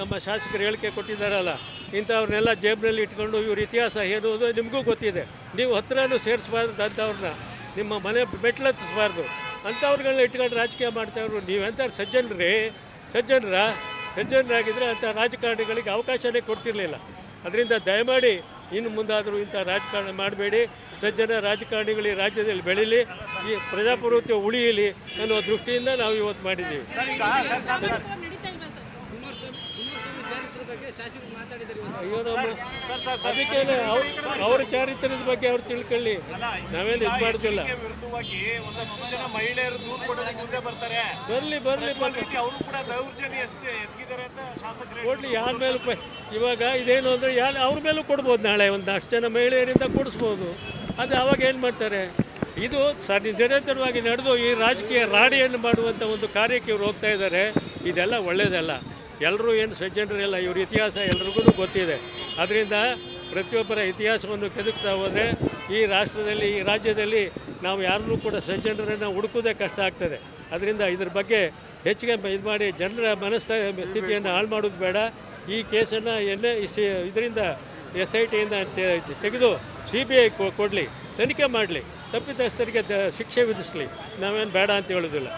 ನಮ್ಮ ಶಾಸಕರು ಹೇಳಿಕೆ ಕೊಟ್ಟಿದ್ದಾರಲ್ಲ, ಇಂಥವ್ರನ್ನೆಲ್ಲ ಜೇಬ್ನಲ್ಲಿ ಇಟ್ಕೊಂಡು ಇವ್ರ ಇತಿಹಾಸ ಅದು ನಿಮಗೂ ಗೊತ್ತಿದೆ. ನೀವು ಹತ್ರನೂ ಸೇರಿಸಬಾರ್ದು ಅಂಥವ್ರನ್ನ, ನಿಮ್ಮ ಮನೆ ಮೆಟ್ಲತ್ತಿಸಬಾರ್ದು ಅಂಥವ್ರುಗಳನ್ನ ಇಟ್ಕೊಂಡು ರಾಜಕೀಯ ಮಾಡ್ತಾವ್ರು ನೀವೆಂಥವ್ರು ಸಜ್ಜನರೇ? ಸಜ್ಜನರ? ಸಜ್ಜನರಾಗಿದ್ದರೆ ಅಂಥ ರಾಜಕಾರಣಿಗಳಿಗೆ ಅವಕಾಶನೇ ಕೊಡ್ತಿರಲಿಲ್ಲ. ಅದರಿಂದ ದಯಮಾಡಿ ಇನ್ನು ಮುಂದಾದರೂ ಇಂಥ ರಾಜಕಾರಣ ಮಾಡಬೇಡಿ. ಸಜ್ಜನ ರಾಜಕಾರಣಿಗಳಿಗೆ ರಾಜ್ಯದಲ್ಲಿ ಬೆಳೀಲಿ, ಈ ಪ್ರಜಾಪ್ರಭುತ್ವ ಉಳಿಯಲಿ ಅನ್ನೋ ದೃಷ್ಟಿಯಿಂದ ನಾವು ಇವತ್ತು ಮಾಡಿದ್ದೀವಿ. ಅಯ್ಯೋ ಅದಕ್ಕೇನೆ ಅವ್ರ ಚಾರಿತ್ರ್ಯದ ಬಗ್ಗೆ ಅವ್ರು ತಿಳ್ಕೊಳ್ಳಿ. ನಾವೇನು ಇದು ಮಾಡ್ತಿಲ್ಲ. ವಿರುದ್ಧವಾಗಿ ಒಂದಷ್ಟು ಜನ ಮಹಿಳೆಯರು ದೂರು ಕೊಡೋದಕ್ಕೆ ಬರ್ತಾರೆ ಬರಲಿ ಬರಲಿ ಬರಲಿ. ಅವರು ಕೂಡ ದೌರ್ಜನ್ಯ ಅಂತ ಶಾಸಕರು ಕೊಡ್ಲಿ, ಯಾರ ಮೇಲೂ ಇವಾಗ ಇದೇನು ಅಂದರೆ ಯಾರು ಅವ್ರ ಮೇಲೂ ಕೊಡ್ಬೋದು ನಾಳೆ ಒಂದು ಅಷ್ಟು ಜನ ಮಹಿಳೆಯರಿಂದ ಕೊಡಿಸ್ಬೋದು. ಅದು ಅವಾಗ ಏನು ಮಾಡ್ತಾರೆ? ಇದು ಸರ್, ನಿರಂತರವಾಗಿ ನಡೆದು ಈ ರಾಜಕೀಯ ರಾಡಿಯನ್ನು ಮಾಡುವಂಥ ಒಂದು ಕಾರ್ಯಕ್ಕೆ ಇವ್ರು ಹೋಗ್ತಾ ಇದ್ದಾರೆ. ಇದೆಲ್ಲ ಒಳ್ಳೆಯದಲ್ಲ ಎಲ್ಲರೂ ಏನು ಸಜ್ಜನರಿಲ್ಲ, ಇವ್ರ ಇತಿಹಾಸ ಎಲ್ರಿಗೂ ಗೊತ್ತಿದೆ. ಅದರಿಂದ ಪ್ರತಿಯೊಬ್ಬರ ಇತಿಹಾಸವನ್ನು ಕೆದಕ್ತಾ ಹೋದರೆ ಈ ರಾಷ್ಟ್ರದಲ್ಲಿ, ಈ ರಾಜ್ಯದಲ್ಲಿ ನಾವು ಯಾರನ್ನೂ ಕೂಡ ಸಜ್ಜನರನ್ನು ಹುಡುಕೋದೇ ಕಷ್ಟ ಆಗ್ತದೆ. ಅದರಿಂದ ಇದ್ರ ಬಗ್ಗೆ ಹೆಚ್ಚಿಗೆ ಇದು ಮಾಡಿ ಜನರ ಮನಸ್ಥ ಸ್ಥಿತಿಯನ್ನು ಹಾಳು ಮಾಡೋದು ಬೇಡ. ಈ ಕೇಸನ್ನು ಸಿ, ಇದರಿಂದ ಎಸ್ ಐ ಟಿಯಿಂದ ತೆಗೆದು ಸಿ ಬಿ ಐ ಕೊಡಲಿ, ತನಿಖೆ ಮಾಡಲಿ, ತಪ್ಪಿತಸ್ಥರಿಗೆ ಶಿಕ್ಷೆ ವಿಧಿಸಲಿ, ನಾವೇನು ಬೇಡ ಅಂತ ಹೇಳೋದಿಲ್ಲ.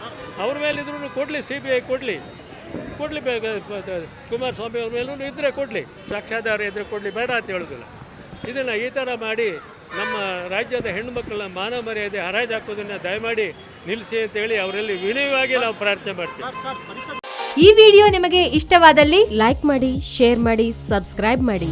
ಅವ್ರ ಮೇಲೆ ಇದ್ರೂ ಕೊಡಲಿ, ಸಿ ಬಿ ಐ ಕೊಡಲಿ. ಕೊಡಲಿ ಕುಮಾರಸ್ವಾಮಿ ಅವ್ರ ಮೇಲೂ ಇದ್ದರೆ ಕೊಡಲಿ. ಸಾಕ್ಷಾಧಾರ ಇದ್ದರೆ ಕೊಡಲಿ ಬೇಡ ಅಂತ ಹೇಳೋದಿಲ್ಲ. ಇದನ್ನು ಈ ಥರ ಮಾಡಿ ನಮ್ಮ ರಾಜ್ಯದ ಹೆಣ್ಣುಮಕ್ಕಳ ಮಾನ ಮರ್ಯಾದೆ ಹರಾಜು ಹಾಕೋದನ್ನು ದಯಮಾಡಿ ನಿಲ್ಲಿಸಿ ಅಂತೇಳಿ ಅವರಲ್ಲಿ ವಿನಯವಾಗಿ ನಾವು ಪ್ರಾರ್ಥನೆ ಮಾಡ್ತೀವಿ. ಈ ವಿಡಿಯೋ ನಿಮಗೆ ಇಷ್ಟವಾದಲ್ಲಿ ಲೈಕ್ ಮಾಡಿ ಶೇರ್ ಮಾಡಿ ಸಬ್ಸ್ಕ್ರೈಬ್ ಮಾಡಿ.